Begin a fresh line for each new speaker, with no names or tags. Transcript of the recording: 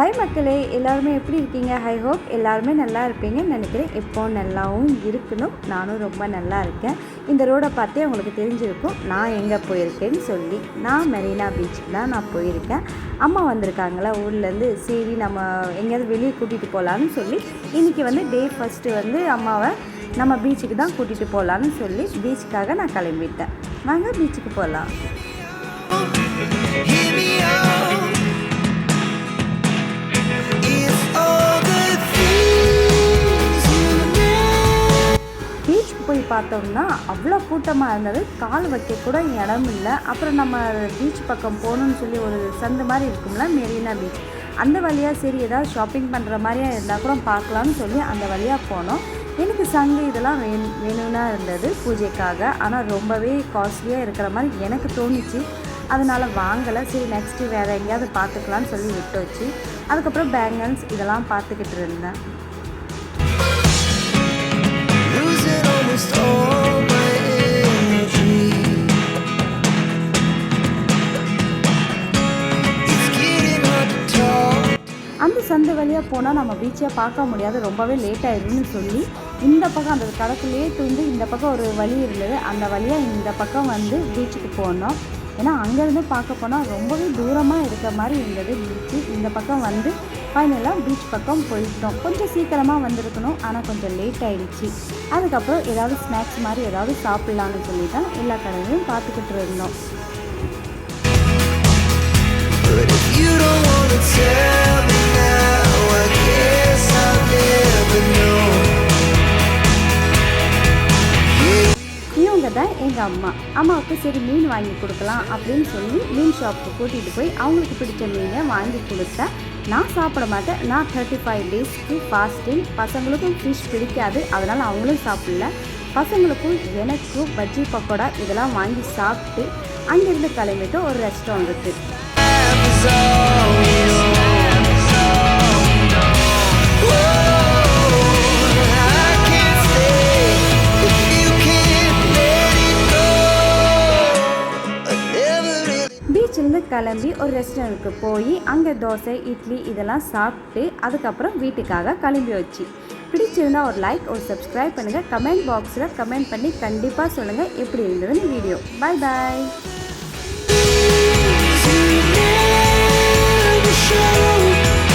Hi மக்களே. எல்லாருமே எப்படி இருக்கீங்க? ஹை ஹோப் எல்லாருமே நல்லா இருப்பீங்கன்னு நினைக்கிறேன். இப்போ நல்லாவும் இருக்கணும். நானும் ரொம்ப நல்லா இருக்கேன். இந்த ரோடை பார்த்தே உங்களுக்கு தெரிஞ்சிருக்கும். நான் எங்கே போயிருக்கேன்னு சொல்லி. நான் மெரினா பீச்சுக்கு தான் நான் போயிருக்கேன். அம்மா வந்திருக்காங்களா? ஊர்லேருந்து சரி நம்ம எங்கேயாவது வெளியே கூட்டிகிட்டு போகலான்னு சொல்லி. இன்றைக்கி வந்து டே ஃபஸ்ட்டு வந்து அம்மாவை நம்ம பீச்சுக்கு தான் கூட்டிகிட்டு போகலான்னு சொல்லி பீச்சுக்காக நான் கிளம்பிட்டேன். வாங்க பீச்சுக்கு போகலாம் போய் பார்த்தோம்னா அவ்வளோ கூட்டமாக இருந்தது. கால் வைக்கக்கூட கூட இடம் இல்லை. அப்புறம் நம்ம பீச் பக்கம் போகணும்னு சொல்லி ஒரு சந்து மாதிரி இருக்கும்ல மெரினா பீச் அந்த வழியாக சரி ஏதாவது ஷாப்பிங் பண்ணுற மாதிரியா இருந்தால் கூட பார்க்கலான்னு சொல்லி அந்த வழியாக போனோம். எனக்கு சங்கு இதெல்லாம் வேணும் வேணும்னா இருந்தது பூஜைக்காக. ஆனால் ரொம்பவே காஸ்ட்லியாக இருக்கிற மாதிரி எனக்கு தோணுச்சு. அதனால் வாங்கலை. சரி நெக்ஸ்ட்டு வேறு எங்கேயாவது பார்த்துக்கலான்னு சொல்லி விட்டுச்சு. அதுக்கப்புறம் பேங்கல்ஸ் இதெல்லாம் பார்த்துக்கிட்டு இருந்தேன். அந்த சந்து வழியாக போனால் நம்ம பீச்சை பார்க்க முடியாது. ரொம்பவே லேட் ஆயிடும்னு சொல்லி இந்த பக்கம் அந்த கடக்குள்ளேயே தூண்டு இந்த பக்கம் ஒரு வழி இருந்தது. அந்த வழியாக இந்த பக்கம் வந்து பீச்சுக்கு போனோம். ஏன்னா அங்கேருந்து பார்க்க போனால் ரொம்பவே தூரமாக இருக்கிற மாதிரி இருந்தது. பீச்சு இந்த பக்கம் வந்து ஃபைனலாக பீச் பக்கம் போயிட்டோம். கொஞ்சம் சீக்கிரமாக வந்திருக்கணும். ஆனால் கொஞ்சம் லேட் ஆயிடுச்சு. அதுக்கப்புறம் ஏதாவது ஸ்நாக்ஸ் மாதிரி ஏதாவது சாப்பிட்லான்னு சொல்லி தான் எல்லா கடையிலையும் பார்த்துக்கிட்டு இருந்தோம். இவங்க தான் எங்கள் அம்மா. அம்மாவுக்கு சரி மீன் வாங்கி கொடுக்கலாம் அப்படின்னு சொல்லி மீன் ஷாப்புக்கு கூட்டிகிட்டு போய் அவங்களுக்கு பிடிச்ச மீனை வாங்கி கொடுத்தேன் நான் சாப்பிட மாட்டேன். நான் தேர்ட்டி ஃபைவ் டேஸ்க்கு ஃபாஸ்டிங் பசங்களுக்கும் ஃபிஷ் பிடிக்காது. அதனால் அவங்களும் சாப்பிடல. பசங்களுக்கும் எனக்கும் பஜ்ஜி பக்கோடா இதெல்லாம் வாங்கி சாப்பிட்டு அங்கேருந்து கிளம்பிட்டு ஒரு ரெஸ்டாரண்ட் இருக்குது அங்கேருந்து கிளம்பி ஒரு ரெஸ்டாரண்ட்டுக்கு போய் அங்கே தோசை இட்லி இதெல்லாம் சாப்பிட்டு அதுக்கப்புறம் வீட்டுக்காக கிளம்பி வச்சு. பிடிச்சிருந்தால் ஒரு லைக் ஒரு சப்ஸ்கிரைப் பண்ணுங்கள் கமெண்ட் பாக்ஸில் கமெண்ட் பண்ணி கண்டிப்பாக சொல்லுங்கள் எப்படி இருந்ததுன்னு வீடியோ பை பாய்